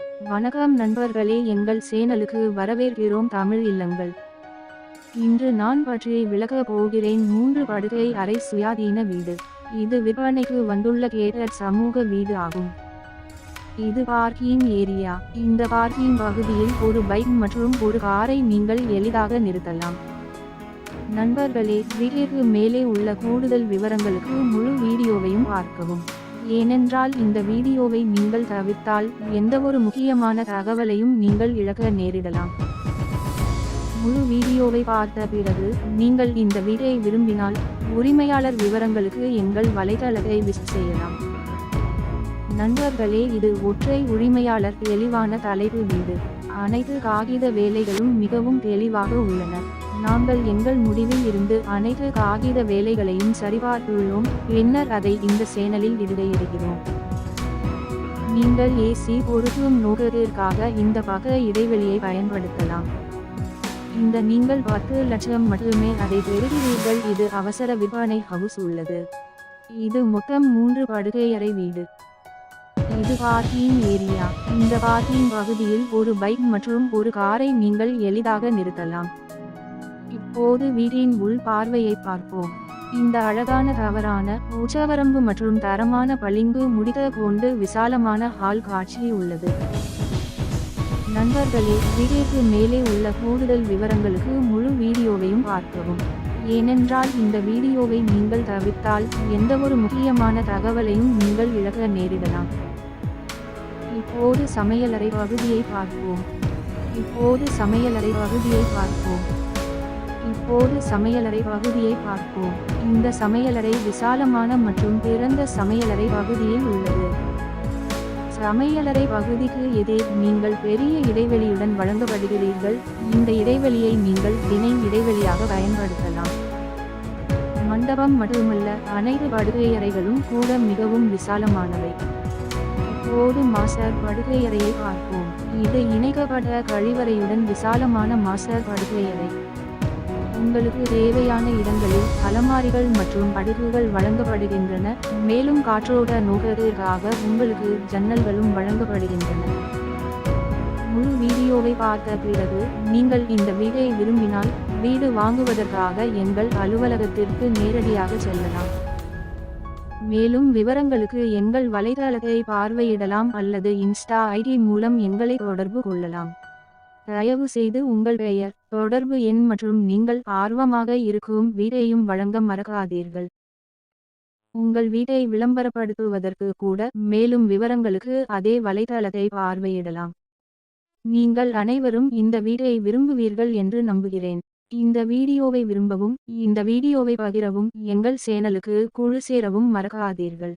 வணக்கம் நண்பர்களே எங்கள் சேனலுக்கு வரவேற்கிறோம் தமிழ் இல்லங்கள். இன்று நான் பற்றி விளக்க போகிறேன் மூன்று படுகை அறை சுயாதீன வீடு. இது விற்பனைக்கு வந்துள்ள கேட்டர் சமூக வீடு ஆகும். இது பார்க்கிங் ஏரியா. இந்த பார்க்கிங் பகுதியில் ஒரு பைக் மற்றும் ஒரு காரை நீங்கள் எளிதாக நிறுத்தலாம். நண்பர்களே வீட்டிற்கு மேலே உள்ள கூடுதல் விவரங்களுக்கு முழு வீடியோவையும் பார்க்கவும். ஏனென்றால் இந்த வீடியோவை நீங்கள் தவிர்த்தால் எந்தவொரு முக்கியமான தகவலையும் நீங்கள் இழக்க நேரிடலாம். முழு வீடியோவை பார்த்த பிறகு நீங்கள் இந்த வீடியோ விரும்பினால் உரிமையாளர் விவரங்களுக்கு எங்கள் வலைதளத்தை விசிட் செய்யலாம். நண்பர்களே இது ஒற்றை உரிமையாளர் தெளிவான தலைப்பு வீடு. அனைத்து காகித வேலைகளும் மிகவும் தெளிவாக உள்ளன. நாங்கள் எங்கள் முடிவில் இருந்து அனைத்து காகித வேலைகளையும் சரிபார்த்துள்ளோம். பின்னர் அதை இந்த சேனலில் இட நீங்கள் ஏசி பொருத்தும் நோக்கத்திற்காக இந்த பக இடைவெளியை பயன்படுத்தலாம். இந்த நீங்கள் பத்து லட்சம் மட்டுமே அதை பெறுகிறீர்கள். இது அவசர விற்பனை ஹவுஸ் உள்ளது. இது மொத்தம் மூன்று படுகையறை வீடு. இது பார்க்கிங் ஏரியா இந்த பார்க்கிங் பகுதியில் ஒரு பைக் மற்றும் ஒரு காரை நீங்கள் எளிதாக நிறுத்தலாம். இப்போது வீட்டின் உள் பார்வையை பார்ப்போம். இந்த அழகான தவறான உச்சவரம்பு மற்றும் தரமான பளிங்கு முடித்த கொண்டு விசாலமான ஹால் காட்சி உள்ளது. நண்பர்களே வீடியோக்கு மேலே உள்ள கூடுதல் விவரங்களுக்கு முழு வீடியோவையும் பார்க்கவும். ஏனென்றால் இந்த வீடியோவை நீங்கள் தவிர்த்தால் எந்தவொரு முக்கியமான தகவலையும் நீங்கள் இழக்க நேரிடலாம். இப்போது சமையலறை பகுதியை பார்ப்போம். இப்போது சமையலறை பகுதியை பார்ப்போம். இப்போது சமையலறை பகுதியை பார்ப்போம். இந்த சமையலறை விசாலமான மற்றும் திறந்த சமையலறை பகுதியில் உள்ளது. சமையலறை பகுதிக்கு எதே நீங்கள் பெரிய இடைவெளியுடன் வழங்கப்படுகிறீர்கள். இந்த இடைவெளியை நீங்கள் தினை இடைவெளியாக பயன்படுத்தலாம். மண்டபம் மட்டுமல்ல அனைத்து படுகையறைகளும் கூட மிகவும் விசாலமானவை. ஓடு மாஸ்டர் படுக்கையறையை பார்ப்போம். இது இணைக்கப்பட்ட கழிவறையுடன் விசாலமான மாஸ்டர் படுக்கையறை. உங்களுக்கு தேவையான இடங்களில் அலமாரிகள் மற்றும் அடுக்குகள் வழங்கப்படுகின்றன. மேலும் காற்றோட நோக்கத்திற்காக உங்களுக்கு ஜன்னல்களும் வழங்கப்படுகின்றன. முழு வீடியோவை பார்த்த பிறகு நீங்கள் இந்த வீடை விரும்பினால் வீடு வாங்குவதற்காக எங்கள் அலுவலகத்திற்கு நேரடியாக செல்லலாம். மேலும் விவரங்களுக்கு எங்கள் வலைதளத்தை பார்வையிடலாம் அல்லது இன்ஸ்டா ஐடி மூலம் எங்களை தொடர்பு கொள்ளலாம். தயவு செய்து உங்கள் பெயர் தொடர்பு எண் மற்றும் நீங்கள் ஆர்வமாக இருக்கும் வீட்டையும் வழங்க மறக்காதீர்கள். உங்கள் வீட்டை விளம்பரப்படுத்துவதற்கு கூட மேலும் விவரங்களுக்கு அதே வலைதளத்தை பார்வையிடலாம். நீங்கள் அனைவரும் இந்த வீட்டை விரும்புவீர்கள் என்று நம்புகிறேன். இந்த வீடியோவை விரும்பவும் இந்த வீடியோவை பகிரவும் எங்கள் சேனலுக்கு குழு சேரவும் மறக்காதீர்கள்.